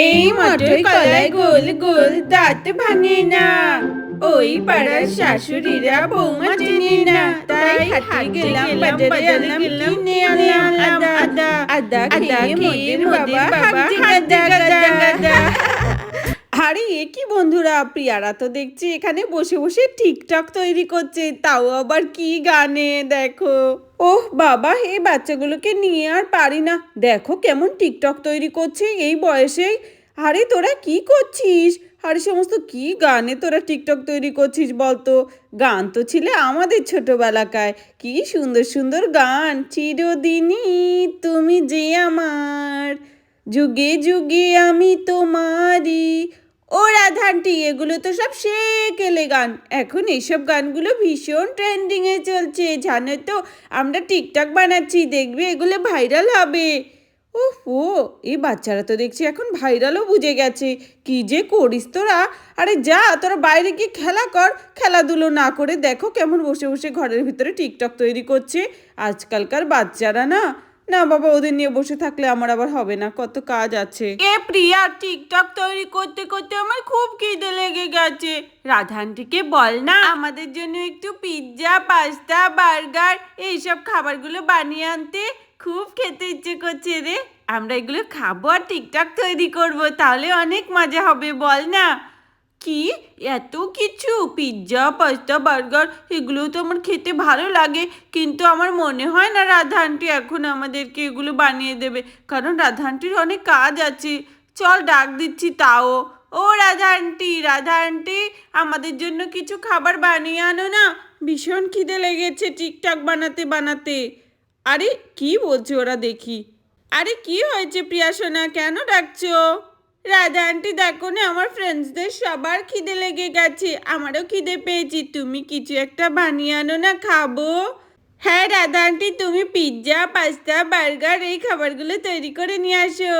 এই মটর কলায় গোল গোল দাঁত ভাঙে না। ওই পাড়ার শাশুড়িরা বৌমা চেনে না। তাই হাটে গেলাম বাজারে আনলাম কিনে আনলাম আদা। আদা খেয়ে মোদির বাবা হাতে গাদা। আরে এ কি বন্ধুরা? প্রিয়ারা তো দেখছি এখানে বসে বসে টিকটক তৈরি করছে, তাও আবার কি গানে, দেখো। ওহ, বাবা, এই বাচ্চাগুলোকে নিয়ে আর পারি না। দেখো কেমন টিকটক তৈরি করছে এই বয়সেই। আরে, তোরা কি করছিস? আরে, সমস্ত কি গানে তোরা টিকটক তৈরি করছিস বলতো? গান তো ছিল আমাদের ছোটবেলাকায় কি সুন্দর সুন্দর গান, চিরদিনই তুমি যে আমার। যুগে যুগে আমি তোমারই ও রাধানটি, এগুলো তো সব সেকেলে গান। এখন এইসব গানগুলো ভীষণ ট্রেন্ডিংয়ে চলছে, জানো তো? আমরা টিকটক বানাচ্ছি, দেখবে এগুলো ভাইরাল হবে। ওহ এই বাচ্চারা তো দেখছি এখন ভাইরালও বুঝে গেছে। কি যে করিস তোরা? আরে যা, তোরা বাইরে গিয়ে খেলা কর। খেলাধুলো না করে দেখো কেমন বসে বসে ঘরের ভিতরে টিকটক তৈরি করছে। আজকালকার বাচ্চারা না না বাবা, ওদের নিয়ে বসে থাকলে আমার আবার হবে না, কত কাজ আছে। এ প্রিয়া, টিকটক তৈরি করতে করতে আমার খুব খিদে লেগে গেছে। রাধানটিকে বল না, আমাদের জন্য একটু পিৎজা পাস্তা বার্গার এইসব খাবারগুলো বানিয়ে আনতে খুব খেতে ইচ্ছে করছে রে। আমরা এগুলো খাব আর টিকটক তৈরি করব, তাহলে অনেক মজা হবে, বল না। কি? এত কিছু? পিৎজা পাস্তা বার্গার এগুলো তো আমার খেতে ভালো লাগে। কিন্তু আমার মনে হয় না রাধা আন্টি এখন আমাদেরকে এগুলো বানিয়ে দেবে। কারণ রাধা আন্টির অনেক কাজ আছে। চল ডাক দিচ্ছি তাও। ও রাধা আন্টি রাধা আন্টি আমাদের জন্য কিছু খাবার বানিয়ে আনো না। ভীষণ খিদে লেগেছে টিকটক বানাতে বানাতে। আরে, কি বলছে ওরা দেখি। আরে, কি হয়েছে প্রিয়া সোনা কেন ডাকছো? রাধা আন্টি, দেখো না, আমার ফ্রেন্ডসদের সবার খিদে লেগে গেছে। আমারও খিদে পেয়েছি। তুমি কিছু একটা বানিয়ে আনো না, খাব। হ্যাঁ রাধা আন্টি, তুমি পিৎজা পাস্তা বার্গার এই খাবারগুলো তৈরি করে নিয়ে আসো।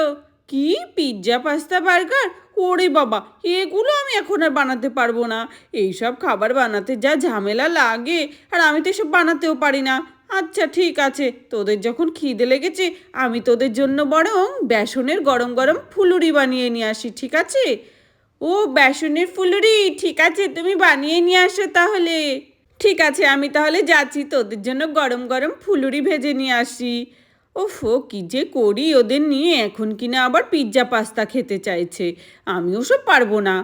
কি? পিৎজা পাস্তা বার্গার ওরে বাবা, এগুলো আমি এখন আর বানাতে পারব না। এইসব খাবার বানাতে যা ঝামেলা লাগে, আর আমি তো এসব বানাতেও পারি না। আচ্ছা ঠিক আছে। তোদের যখন খিদে লেগেছে, আমি তোদের জন্য বরং বেসনের গরম গরম ফুলুরি বানিয়ে নিয়ে আসি, ঠিক আছে? ও, বেসনের ফুলুরি, ঠিক আছে, তুমি বানিয়ে নিয়ে আসো তাহলে। ঠিক আছে, আমি তাহলে যাচ্ছি, তোদের জন্য গরম গরম ফুলুরি ভেজে নিয়ে আসি। ওফো কি যে করি ওদের নিয়ে, এখন কিনা আবার পিৎজা পাস্তা খেতে চাইছে। আমিও সব পারব না।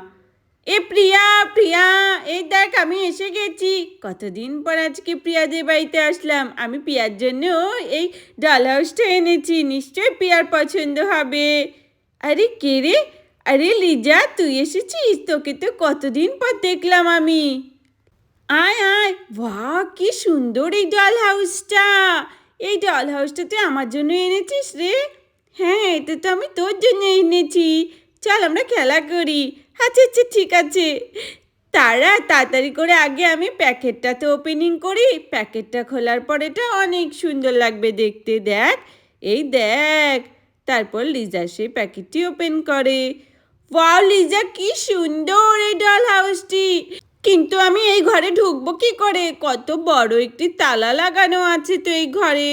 এ প্রিয়া প্রিয়া, এই দেখ আমি এসে গেছি। কতদিন পর আজকে প্রিয়াদের বাড়িতে আসলাম। আমি প্রিয়ার জন্য এই ডাল হাউসটা এনেছি। নিশ্চয়ই প্রিয়ার পছন্দ হবে। আরে কে রে? আরে লিজা, তুই এসেছিস? তোকে তো কতদিন পর দেখলাম আমি। আয় আয়। বাহ কি সুন্দর এই ডল হাউসটা এই ডল হাউসটা তুই আমার জন্য এনেছিস রে? হ্যাঁ এটা তো আমি তোর জন্য এনেছি। চল আমরা খেলা করি। আচ্ছা আচ্ছা ঠিক আছে। তারা তাড়াতাড়ি করে আগে আমি প্যাকেটটা তো ওপেনিং করি। প্যাকেটটা খোলার পর এটা অনেক সুন্দর লাগবে দেখতে। দেখ, এই দেখ। তারপর লিজা সেই প্যাকেটটি ওপেন করে। ওয়াও, লিজা, কি সুন্দর এই ডল হাউসটি কিন্তু আমি এই ঘরে ঢুকবো কি করে? কত বড় একটি তালা লাগানো আছে তো এই ঘরে।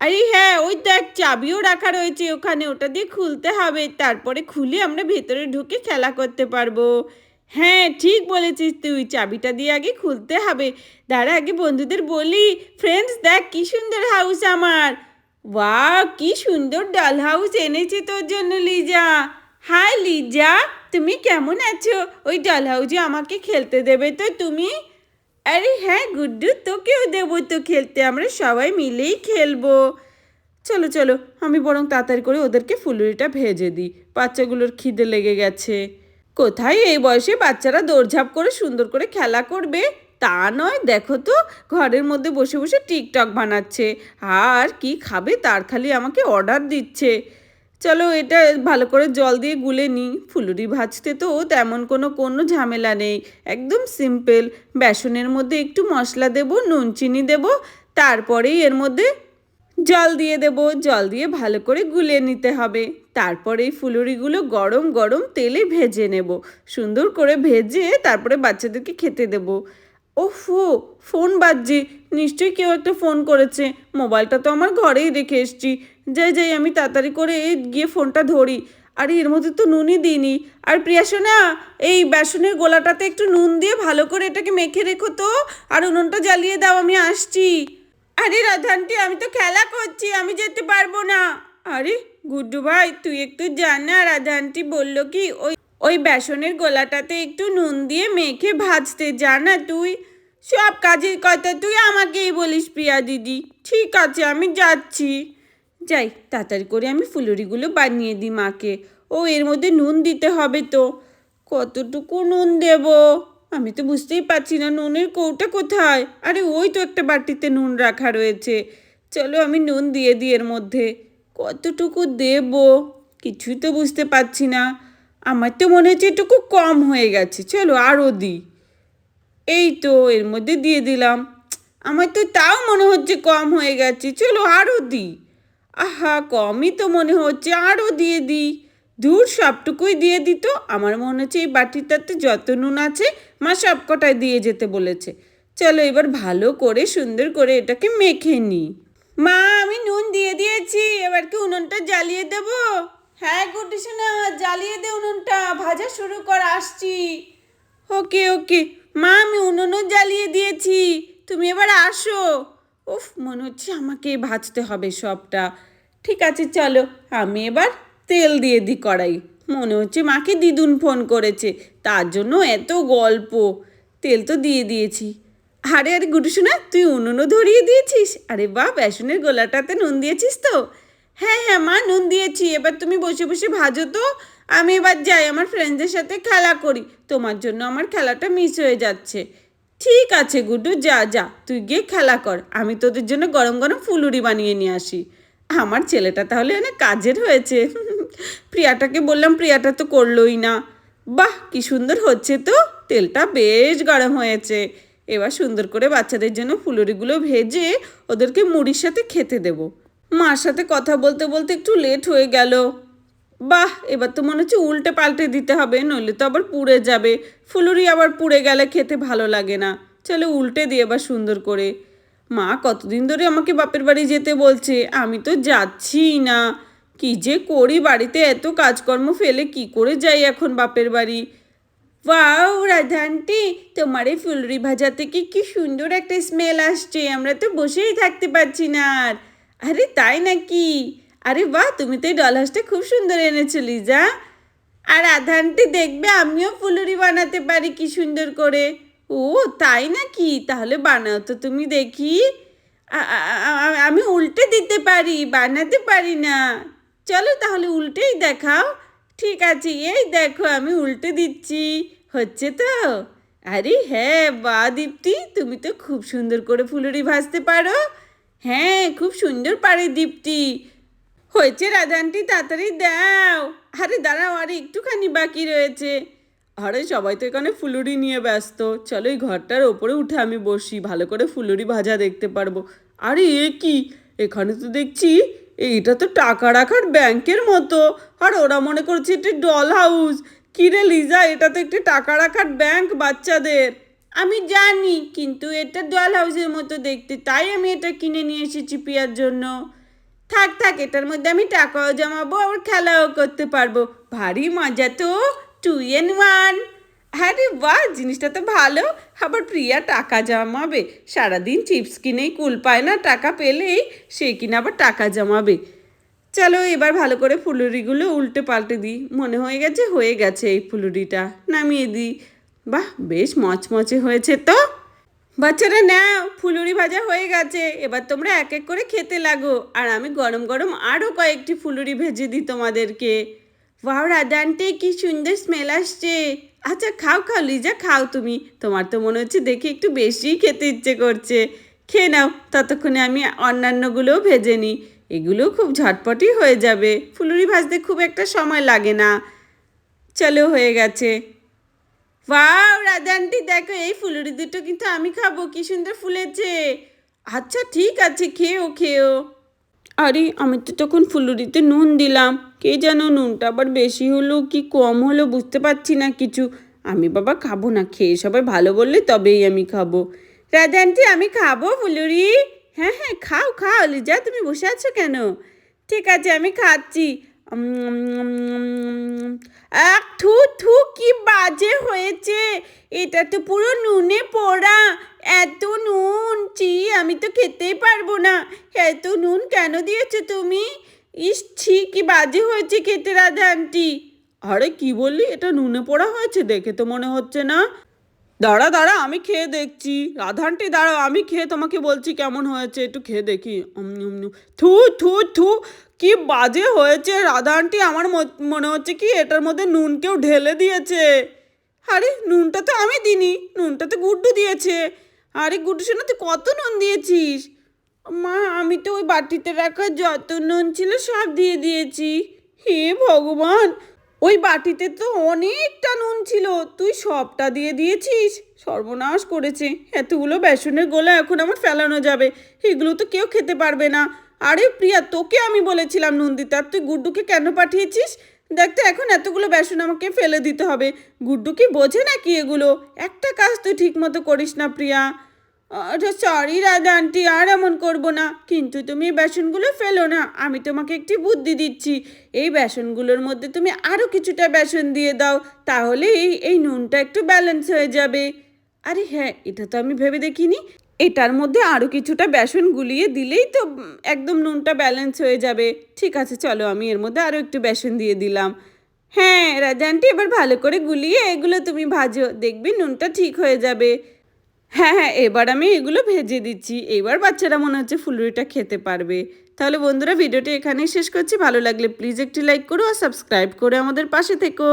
আরে হ্যাঁ ওই দেখ চাবিও রাখা রয়েছে ওখানে, ওটা দিয়ে খুলতে হবে। তারপরে খুলে আমরা ভেতরে ঢুকে খেলা করতে পারব। হ্যাঁ ঠিক বলেছিস তুই, চাবিটা দিয়ে আগে খুলতে হবে। দাঁড়া, আগে বন্ধুদের বলি ফ্রেন্ডস দেখ কি সুন্দর হাউস আমার। ওয়াও, কি সুন্দর ডাল হাউস এনেছে তোর জন্য লিজা হাই লিজা তুমি কেমন আছো? ওই ডাল হাউসে আমাকে খেলতে দেবে তো তুমি? আরে হ্যাঁ গুড্ডু, তোকেও দেবো তো খেলতে, আমরা সবাই মিলেই খেলব। চলো চলো, আমি বরং তাড়াতাড়ি করে ওদেরকে ফুলুরিটা ভেজে দিই, বাচ্চাগুলোর খিদে লেগে গেছে। কোথায় এই বয়সে বাচ্চারা দৌড়ঝাঁপ করে সুন্দর করে খেলা করবে? তা নয়, দেখো তো, ঘরের মধ্যে বসে বসে টিকটক বানাচ্ছে, আর কি খাবে তার খালি আমাকে অর্ডার দিচ্ছে। চলো এটা ভালো করে জল দিয়ে গুলে নিই। ফুলুরি ভাজতে তো তেমন কোনো কোনো ঝামেলা নেই। একদম সিম্পল বেসনের মধ্যে একটু মশলা দেব, নুন, চিনি দেব, তারপরেই এর মধ্যে জল দিয়ে দেব। জল দিয়ে ভালো করে গুলে নিতে হবে। তারপরে এই ফুলুরিগুলো গরম গরম তেলে ভেজে নেব। সুন্দর করে ভেজে তারপরে বাচ্চাদেরকে খেতে দেব। ওফো, ফোন বাজছে। নিশ্চয়ই কেউ একটা ফোন করেছে। মোবাইলটা তো আমার ঘরেই রেখে এসছি। যাই যাই, আমি তাড়াতাড়ি করে গিয়ে ফোনটা ধরি। আরে, এর মধ্যে তো নুনই দিইনি। আর প্রিয়া সোনা এই বেসনের গোলাটাতে একটু নুন দিয়ে ভালো করে এটাকে মেখে রেখো তো। আর উনুনটা জ্বালিয়ে দাও, আমি আসছি। আরে, রাধানটি, আমি তো খেলা করছি, আমি যেতে পারব না। আরে, গুড্ডু ভাই, তুই একটু জান না, রাধানটি বলল কি, ওই ওই বেসনের গোলাটাতে একটু নুন দিয়ে মেখে ভাজতে। জানা তুই। সব কাজের কথা তুই আমাকেই বলিস প্রিয়া দিদি। ঠিক আছে, আমি যাচ্ছি। যাই, তাড়াতাড়ি করে আমি ফুলুরিগুলো বানিয়ে দিই মাকে। ও, এর মধ্যে নুন দিতে হবে তো। কতটুকু নুন দেব? আমি তো বুঝতেই পারছি না, নুনের কৌটা কোথায়? আরে, ওই তো একটা বাটিতে নুন রাখা রয়েছে। চলো, আমি নুন দিয়ে দিই এর মধ্যে। কতটুকু দেব? কিছুই তো বুঝতে পারছি না। আমার তো মনে হচ্ছে এটুকু কম হয়ে গেছে। চলো, আরও দিই। এই তো এর মধ্যে দিয়ে দিলাম। আমার তো তাও মনে হচ্ছে কম হয়ে গেছে। চলো আরও দিই আহা, কমই তো মনে হচ্ছে। আরও দিয়ে দিই দূর সবটুকুই দিয়ে দিত আমার মনে হচ্ছে এই বাটিটাতে যত নুন আছে, মা সবকটায় দিয়ে যেতে বলেছে। চলো এবার ভালো করে, সুন্দর করে এটাকে মেখে নিই মা, আমি নুন দিয়ে দিয়েছি। এবার কি উনুনটা জ্বালিয়ে দেব? হ্যাঁ গুড্ডি সোনা জ্বালিয়ে দে উনুনটা। ভাজা শুরু কর, আসছি। ওকে ওকে। মা, আমি উনুনও জ্বালিয়ে দিয়েছি। তুমি এবার আসো। উফ, মনে হচ্ছে আমাকে ভাজতে হবে সবটা। ঠিক আছে, চলো, আমি এবার তেল দিয়ে দিই কড়াই। মনে হচ্ছে মাকে দিদুন ফোন করেছে, তার জন্য এত গল্প। তেল তো দিয়ে দিয়েছি। আরে আরে গুডু শোনা তুই উনুনও ধরিয়ে দিয়েছিস? আরে বাহ বেসনের গোলাটাতে নুন দিয়েছিস তো? হ্যাঁ হ্যাঁ মা, নুন দিয়েছি। এবার তুমি বসে বসে ভাজো তো। আমি এবার যাই, আমার ফ্রেন্ডদের সাথে খেলা করি। তোমার জন্য আমার খেলাটা মিস হয়ে যাচ্ছে। ঠিক আছে গুড্ডু যা যা, তুই গিয়ে খেলা কর। আমি তোদের জন্য গরম গরম ফুলুরি বানিয়ে নিয়ে আসি। আমার ছেলেটা তাহলে অনেক কাজের হয়েছে। প্রিয়াটাকে বললাম, প্রিয়াটা তো করলোই না। বাহ, কি সুন্দর হচ্ছে তো। তেলটা বেশ গরম হয়েছে। এবার সুন্দর করে বাচ্চাদের জন্য ফুলুরিগুলো ভেজে ওদেরকে মুড়ির সাথে খেতে দেবো। মার সাথে কথা বলতে বলতে একটু লেট হয়ে গেল। বাহ, এবার তো মনে হচ্ছে উল্টে পাল্টে দিতে হবে, নইলে তো আবার পুড়ে যাবে। ফুলুরি আবার পুড়ে গেলে খেতে ভালো লাগে না। চলো উল্টে দিয়ে এবার সুন্দর করে। মা, কতদিন ধরে আমাকে বাপের বাড়ি যেতে বলছে? আমি তো যাচ্ছিই না। কি যে করি, বাড়িতে এত কাজকর্ম ফেলে কি করে যাই এখন বাপের বাড়ি? ওয়াও, রাধানটি, তোমার এই ফুলরি ভাজা থেকে কি সুন্দর একটা স্মেল আসছে। আমরা তো বসেই থাকতে পারছি না আর। আরে, তাই নাকি? আরে বাহ, তুমি তো এই ডলহাসটা খুব সুন্দর এনেছো, লিজা। আর আধানটি দেখবে, আমিও ফুলুরি বানাতে পারি কি সুন্দর করে। ও, তাই নাকি? তাহলে বানাও তো তুমি দেখি। আমি উল্টে দিতে পারি, বানাতে পারি না। চলো তাহলে উল্টেই দেখাও। ঠিক আছে, এই দেখো, আমি উল্টে দিচ্ছি। হচ্ছে তো? আরে হ্যাঁ বা দীপ্তি, তুমি তো খুব সুন্দর করে ফুলুরি ভাজতে পারো। হ্যাঁ খুব সুন্দর পারে দীপ্তি। হয়েছে রাধানটি, তাড়াতাড়ি দাও। আরে দাঁড়াও, আরে একটুখানি বাকি রয়েছে। আরে সবাই তো এখানে ফুলুরি নিয়ে ব্যস্ত। চলো এই ঘরটার ওপরে উঠে আমি বসি, ভালো করে ফুলুরি ভাজা দেখতে পারব। আরে এ কি? এখানে তো দেখছি এইটা তো টাকা রাখার ব্যাংকের মতো। আর ওরা মনে করছে এটা ডল হাউস। কিরে লিজা, এটা তো একটি টাকা রাখার ব্যাংক বাচ্চাদের। আমি জানি, কিন্তু এটা ডল হাউসের মতো দেখতে। তাই আমি এটা কিনে নিয়ে এসেছি পিয়ার জন্য। থাক থাক, এটার মধ্যে আমি টাকাও জমাবো আবার খেলাও করতে পারব। ভারী মজা তো টু এন ওয়ান আরে বাহ, জিনিসটা তো ভালো। আবার প্রিয়া টাকা জমাবে। সারাদিন চিপস কিনেই কুল পায় না, টাকা পেলেই সে কিনা আবার টাকা জমাবে। চলো, এবার ভালো করে ফুলুরিগুলো উল্টে পাল্টে দিই। মনে হয়ে গেছে হয়ে গেছে এই ফুলুরিটা। নামিয়ে দিই। বাহ, বেশ মচমচে হয়েছে তো। বাচ্চারা, নাও, ফুলুরি ভাজা হয়ে গেছে। এবার তোমরা এক এক করে খেতে লাগো। আর আমি গরম গরম আরও কয়েকটি ফুলুরি ভেজে দিই তোমাদেরকে। ওয়াও, রাধানটে, কি সুন্দর স্মেল আসছে! আচ্ছা খাও খাও, লিজা, খাও তুমি। তোমার তো মনে হচ্ছে দেখে একটু বেশিই খেতে ইচ্ছে করছে। খেয়ে নাও, ততক্ষণে আমি অন্যান্যগুলোও ভেজে নিই। এগুলো খুব ঝটপটই হয়ে যাবে। ফুলুরি ভাজতে খুব একটা সময় লাগে না। চলো, হয়ে গেছে। ওয়াও রাধানটি, দেখো এই ফুলুরি দুটো কিন্তু আমি খাব, কি সুন্দর ফুলেছে আচ্ছা ঠিক আছে, খেয়েও খেয়েও। আরে, আমি তো তখন ফুলুরিতে নুন দিলাম, কে যেন নুনটা আবার বেশি হলো, কি কম হলো বুঝতে পারছি না কিছু। আমি বাবা খাব না, খেয়ে সবাই ভালো বললে তবেই আমি খাব। রাধানটি, আমি খাব ফুলুরি? হ্যাঁ হ্যাঁ খাও খাও, লিজা, তুমি বসে আছো কেন? ঠিক আছে, আমি খাচ্ছি। আহ, থু থু, কি বাজে হয়েছে? এটা তো পুরো নুনে পোড়া। এত নুন চি আমি তো খেতেই পারব না। এত নুন কেন দিয়েছ তুমি? ইস, ছি, কি বাজে হয়েছে খেতে রাধা আন্টি আরে, কি বললি? এটা নুনে পোড়া হয়েছে দেখে তো মনে হচ্ছে না। দাঁড়া দাঁড়া, আমি খেয়ে দেখছি। রাধানটি, দাঁড়াও, আমি খেয়ে তোমাকে বলছি কেমন হয়েছে, একটু খেয়ে দেখি। থু থু থু, কি বাজে হয়েছে রাধা আন্টি আমার মনে হচ্ছে কি এটার মধ্যে নুন কেউ ঢেলে দিয়েছে। আরে, নুনটা তো আমি দিনি নুনটা তো গুড্ডু দিয়েছে। আরে, গুড্ডু শোনা তুই কত নুন দিয়েছিস? মা, আমি তো ওই বাটিতে রাখা যত নুন ছিল সব দিয়ে দিয়েছি। হে ভগবান! ওই বাটিতে তো অনেকটা নুন ছিল। তুই সবটা দিয়ে দিয়েছিস? সর্বনাশ করেছে। এতগুলো বেসনের গোলা এখন আমার ফেলানো যাবে। এগুলো তো কেউ খেতে পারবে না। আরে প্রিয়া, তোকে আমি বলেছিলাম নুন দিতে। আর তুই গুড্ডুকে কেন পাঠিয়েছিস? দেখতে এখন এতগুলো বেসন আমাকে ফেলে দিতে হবে। গুড্ডু কি বোঝে নাকি এগুলো? একটা কাজ তুই ঠিক মতো করিস না, প্রিয়া। সরি রাজা আন্টি আর এমন করব না। কিন্তু তুমি এই বেসনগুলো ফেলো না। আমি তোমাকে একটি বুদ্ধি দিচ্ছি। এই বেসনগুলোর মধ্যে তুমি আরও কিছুটা বেসন দিয়ে দাও। তাহলে এই নুনটা একটু ব্যালেন্স হয়ে যাবে। আরে হ্যাঁ এটা তো আমি ভেবে দেখিনি। এটার মধ্যে আরও কিছুটা বেসন গুলিয়ে দিলেই তো একদম নুনটা ব্যালেন্স হয়ে যাবে। ঠিক আছে, চলো আমি এর মধ্যে আরও একটু বেসন দিয়ে দিলাম। হ্যাঁ রাজা আন্টি এবার ভালো করে গুলিয়ে এগুলো তুমি ভাজো। দেখবি নুনটা ঠিক হয়ে যাবে। হ্যাঁ হ্যাঁ এবার আমি এগুলো ভেজে দিচ্ছি। এবার বাচ্চারা মনে হচ্ছে ফুলুরিটা খেতে পারবে। তাহলে বন্ধুরা, ভিডিওটি এখানেই শেষ করছি। ভালো লাগলে প্লিজ একটি লাইক করো আর সাবস্ক্রাইব করে আমাদের পাশে থেকো।